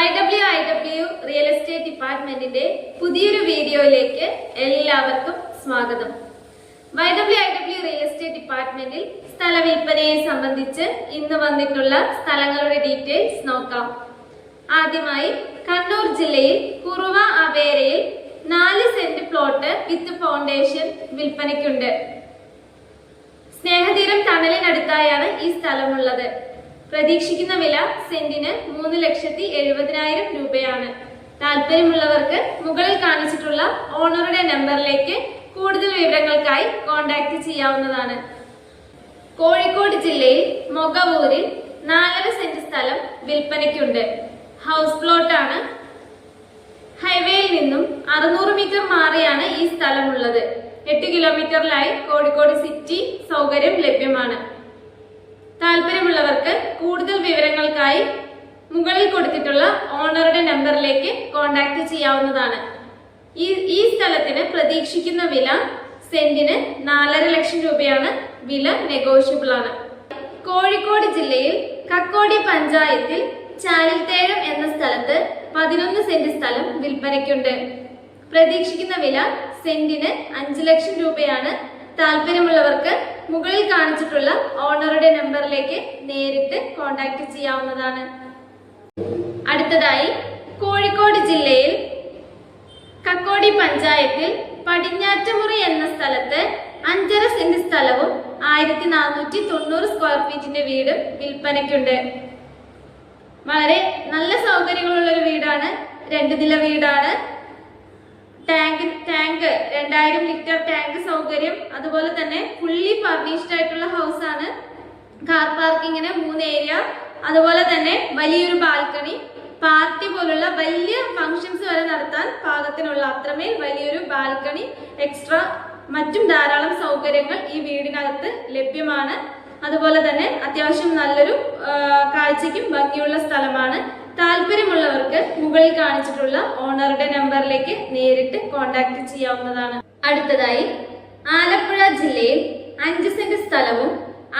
Y W I W real estate ഡിപ്പാർട്ട്മെന്റിന്റെ പുതിയൊരു വീഡിയോയിലേക്ക് എല്ലാവർക്കും സ്വാഗതം. Y W I W real estate ഡിപ്പാർട്ട്മെന്റിൽ സ്ഥല വിൽപ്പനയെ സംബന്ധിച്ച് ഇന്ന് വന്നിട്ടുള്ള സ്ഥലങ്ങളുടെ ഡീറ്റെയിൽസ് നോക്കാം. ആദ്യമായി കണ്ണൂർ ജില്ലയിൽ കുറുവ അവേരയിൽ നാല് സെന്റ് പ്ലോട്ട് വിത്ത് ഫൗണ്ടേഷൻ വിൽപ്പനയ്ക്കുണ്ട്. സ്നേഹതീരം തണലിനടുത്തായാണ് ഈ സ്ഥലമുള്ളത്. പ്രതീക്ഷിക്കുന്ന വില സെന്റിന് മൂന്ന് ലക്ഷത്തി എഴുപതിനായിരം രൂപയാണ്. താല്പര്യമുള്ളവർക്ക് മുകളിൽ കാണിച്ചിട്ടുള്ള ഓണറുടെ നമ്പറിലേക്ക് കൂടുതൽ വിവരങ്ങൾക്കായി കോൺടാക്ട് ചെയ്യാവുന്നതാണ്. കോഴിക്കോട് ജില്ലയിൽ മൊഗവൂരിൽ നാലര സെന്റ് സ്ഥലം വിൽപ്പനയ്ക്കുണ്ട്. ഹൗസ് പ്ലോട്ടാണ് ഹൈവേയിൽ നിന്നും അറുന്നൂറ് മീറ്റർ മാറിയാണ് ഈ സ്ഥലമുള്ളത്. എട്ട് കിലോമീറ്ററിലായി കോഴിക്കോട് സിറ്റി സൗകര്യം ലഭ്യമാണ്. താല്പര്യമുള്ളവർക്ക് കൂടുതൽ വിവരങ്ങൾക്കായി മുകളിൽ കൊടുത്തിട്ടുള്ള ഓണറുടെ നമ്പറിലേക്ക് കോൺടാക്ട് ചെയ്യാവുന്നതാണ്. ഈ ഈ സ്ഥലത്തിന് പ്രതീക്ഷിക്കുന്ന വില സെന്റിന് നാലര ലക്ഷം രൂപയാണ്. വില നെഗോഷ്യബിൾ ആണ്. കോഴിക്കോട് ജില്ലയിൽ കക്കോടി പഞ്ചായത്തിൽ ചാലിൽത്തേഴം എന്ന സ്ഥലത്ത് പതിനൊന്ന് സെന്റ് സ്ഥലം വിൽപ്പനയ്ക്കുണ്ട്. പ്രതീക്ഷിക്കുന്ന വില സെന്റിന് അഞ്ച് ലക്ഷം രൂപയാണ്. താല്പര്യമുള്ളവർക്ക് മുകളിൽ കാണിച്ചിട്ടുള്ള ഓണറുടെ നമ്പറിലേക്ക് നേരിട്ട് കോൺടാക്ട് ചെയ്യാവുന്നതാണ്. അടുത്തതായി കോഴിക്കോട് ജില്ലയിൽ കക്കോടി പഞ്ചായത്തിൽ പടിഞ്ഞാറ്റമുറി എന്ന സ്ഥലത്ത് അഞ്ചര സെന്റ് സ്ഥലവും ആയിരത്തി നാനൂറ്റി തൊണ്ണൂറ് സ്ക്വയർ ഫീറ്റിന്റെ വീടും വിൽപ്പനയ്ക്കുണ്ട്. വളരെ നല്ല സൗകര്യങ്ങളുള്ള ഒരു വീടാണ്. രണ്ട് നില വീടാണ്. ടാങ്ക് ടാങ്ക് രണ്ടായിരം ലിറ്റർ സൗകര്യം അതുപോലെ തന്നെ ഫുള്ളി ഫർണിഷ്ഡ് ആയിട്ടുള്ള ഹൗസ് ആണ്. കാർ പാർക്കിങ്ങിന് മൂന്ന് ഏരിയ അതുപോലെ തന്നെ വലിയൊരു ബാൽക്കണി പാർട്ടി പോലുള്ള വലിയ ഫങ്ഷൻസ് വരെ നടത്താൻ പാകത്തിനുള്ള അത്രമേൽ വലിയൊരു ബാൽക്കണി എക്സ്ട്രാ മറ്റും ധാരാളം സൗകര്യങ്ങൾ ഈ വീടിനകത്ത് ലഭ്യമാണ്. അതുപോലെ തന്നെ അത്യാവശ്യം നല്ലൊരു കാഴ്ചയ്ക്കും ഭംഗിയുള്ള സ്ഥലമാണ്. താല്പര്യമുള്ളവർക്ക് മുകളിൽ കാണിച്ചിട്ടുള്ള ഓണറുടെ നമ്പറിലേക്ക് നേരിട്ട് കോൺടാക്ട് ചെയ്യാവുന്നതാണ്. അടുത്തതായി ആലപ്പുഴ ജില്ലയിൽ അഞ്ച് സെന്റ് സ്ഥലവും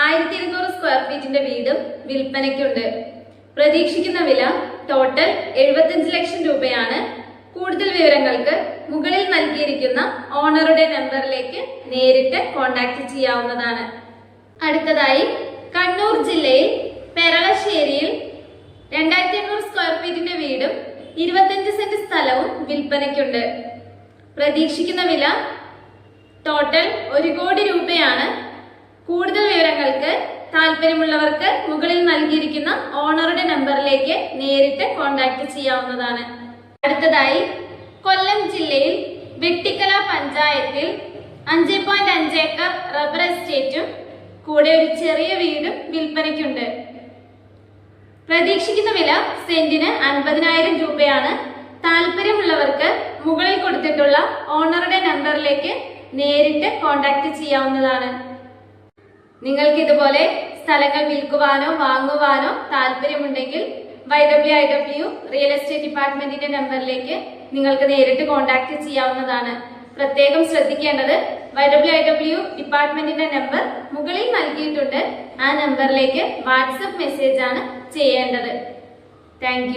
ആയിരത്തി ഇരുന്നൂറ് സ്ക്വയർ ഫീറ്റിന്റെ വീടും വിൽപ്പനയ്ക്കുണ്ട്. പ്രതീക്ഷിക്കുന്ന വില ടോട്ടൽ എഴുപത്തിയഞ്ച് ലക്ഷം രൂപയാണ്. കൂടുതൽ വിവരങ്ങൾക്ക് മുകളിൽ നൽകിയിരിക്കുന്ന ഓണറുടെ നമ്പറിലേക്ക് നേരിട്ട് കോൺടാക്ട് ചെയ്യാവുന്നതാണ്. അടുത്തതായി കണ്ണൂർ ജില്ലയിൽ പെരളശ്ശേരിയിൽ രണ്ടായിരത്തി എണ്ണൂറ് സ്ക്വയർ ഫീറ്റിന്റെ വീടും ഇരുപത്തിയഞ്ച് സെന്റ് സ്ഥലവും വിൽപ്പനയ്ക്കുണ്ട്. പ്രതീക്ഷിക്കുന്ന വില ടോട്ടൽ ഒരു കോടി രൂപയാണ്. കൂടുതൽ വിവരങ്ങൾക്ക് താല്പര്യമുള്ളവർക്ക് മുകളിൽ നൽകിയിരിക്കുന്ന ഓണറുടെ നമ്പറിലേക്ക് നേരിട്ട് കോൺടാക്ട് ചെയ്യാവുന്നതാണ്. അടുത്തതായി കൊല്ലം ജില്ലയിൽ വെട്ടിക്കല പഞ്ചായത്തിൽ അഞ്ച് പോയിന്റ് അഞ്ച് ഏക്കർ റബ്ബർ എസ്റ്റേറ്റും കൂടെ ഒരു ചെറിയ വീടും വിൽപ്പനയ്ക്കുണ്ട്. പ്രതീക്ഷിക്കുന്ന വില സെന്റിന് അൻപതിനായിരം രൂപയാണ്. താല്പര്യമുള്ളവർക്ക് മുകളിൽ കൊടുത്തിട്ടുള്ള ഓണറുടെ നമ്പറിലേക്ക് നേരിട്ട് കോൺടാക്ട് ചെയ്യാവുന്നതാണ്. നിങ്ങൾക്ക് ഇതുപോലെ സ്ഥലങ്ങൾ വിൽക്കുവാനോ വാങ്ങുവാനോ താല്പര്യമുണ്ടെങ്കിൽ Y W I W real estate ഡിപ്പാർട്ട്മെന്റിന്റെ നമ്പറിലേക്ക് നിങ്ങൾക്ക് നേരിട്ട് കോൺടാക്ട് ചെയ്യാവുന്നതാണ്. പ്രത്യേകം ശ്രദ്ധിക്കേണ്ടത് വൈ ഡബ്ല്യു ഐ ഡബ്ല്യു ഡിപ്പാർട്ട്മെന്റിന്റെ നമ്പർ മുകളിൽ നൽകിയിട്ടുണ്ട്. ആ നമ്പറിലേക്ക് വാട്സപ്പ് മെസ്സേജ് ആണ് ചെയ്യേണ്ടത്. താങ്ക്